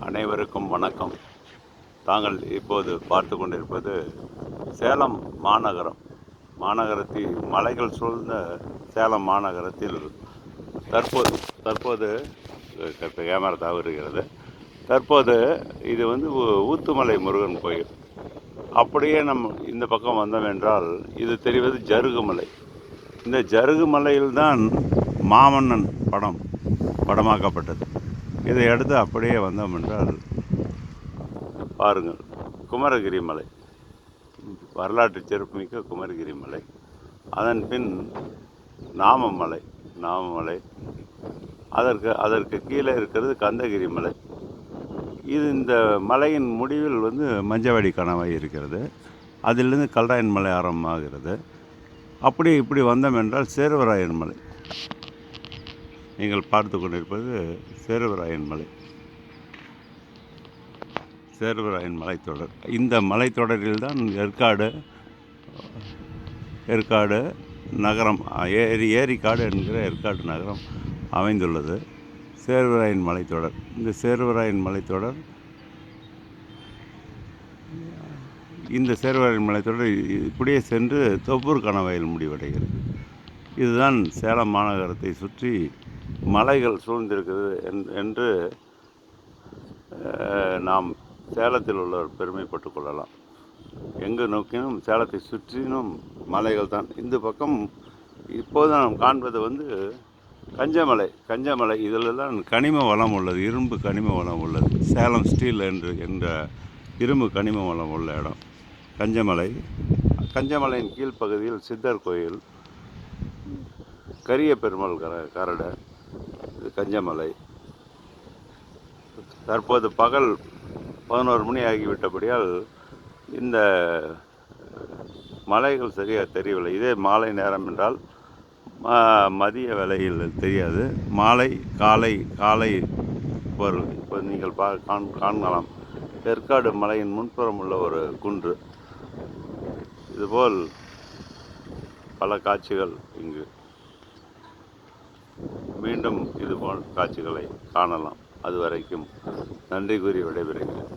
அனைவருக்கும் வணக்கம். தாங்கள் இப்போது பார்த்து கொண்டிருப்பது சேலம் மாநகரம். மாநகரத்தில் மலைகள் சூழ்ந்த சேலம் மாநகரத்தில் தற்போது தற்போது கேமரா தவறுகிறது. தற்போது இது வந்து ஊ- ஊத்துமலை முருகன் கோயில். அப்படியே நம் இந்த பக்கம் வந்தோம் என்றால் இது தெரிவது ஜருகுமலை. இந்த ஜருகுமலையில்தான் மாமன்னன் படம் படமாக்கப்பட்டது. இதை எடுத்து அப்படியே வந்தோம் என்றால் பாருங்கள் குமரகிரி மலை. வரலாற்று சிறப்புமிக்க குமரகிரி மலை. அதன் பின் நாமமலை நாமமலை அதற்கு அதற்கு கீழே இருக்கிறது கந்தகிரி மலை. இது இந்த மலையின் முடிவில் வந்து மஞ்சவாடி கணவாய் இருக்கிறது. அதிலிருந்து கல்ராயன் மலை ஆரம்பமாகிறது. அப்படி இப்படி வந்தோம் என்றால் சேர்வராயன் மலை. நீங்கள் பார்த்து கொண்டிருப்பது சேர்வராயன் மலை. சேர்வராயன் மலைத்தொடர். இந்த மலைத்தொடரில் தான் ஏற்காடு ஏற்காடு நகரம் ஏரி ஏரிக்காடு என்கிற ஏற்காடு நகரம் அமைந்துள்ளது. சேர்வராயன் மலைத்தொடர். இந்த சேர்வராயன் மலைத்தொடர் இந்த சேர்வராயன் மலைத்தொடர் இப்படியே சென்று தொப்பூர் கணவாயில் முடிவடைகிறது. இதுதான் சேலம் மாநகரத்தை சுற்றி மலைகள் சூழ்ந்திருக்கிறது என்- என்று நாம் சேலத்தில் உள்ளவர் பெருமைப்பட்டு கொள்ளலாம். எங்கு நோக்கினும் சேலத்தை சுற்றினும் மலைகள் தான். இந்த பக்கம் இப்போது நாம் காண்பது வந்து கஞ்சமலை. கஞ்சமலை இதிலெல்லாம் கனிம வளம் உள்ளது இரும்பு கனிம வளம் உள்ளது. சேலம் ஸ்டீல் என்று என்ற இரும்பு கனிம வளம் உள்ள இடம். கஞ்சமலை கஞ்சமலையின் கீழ்ப்பகுதியில் சித்தர் கோயில் கரிய பெருமாள் கர கரடை கஞ்சமலை. தற்போது பகல் பதினோரு மணி ஆகிவிட்டபடியால் இந்த மலைகள் சரியாக தெரியவில்லை. இதே மாலை நேரம் என்றால் ம- மதிய வேலையில் தெரியாது. மாலை காலை காலை ஒரு இப்போ நீங்கள் பா காண் காணலாம். ஏற்காடு மலையின் முன்புறம் உள்ள ஒரு குன்று. இதுபோல் பல காட்சிகள் இங்கு மீண்டும் இதுபோல் காட்சிகளை காணலாம். அதுவரைக்கும் நன்றி கூறி விடைபெறுகிறேன்.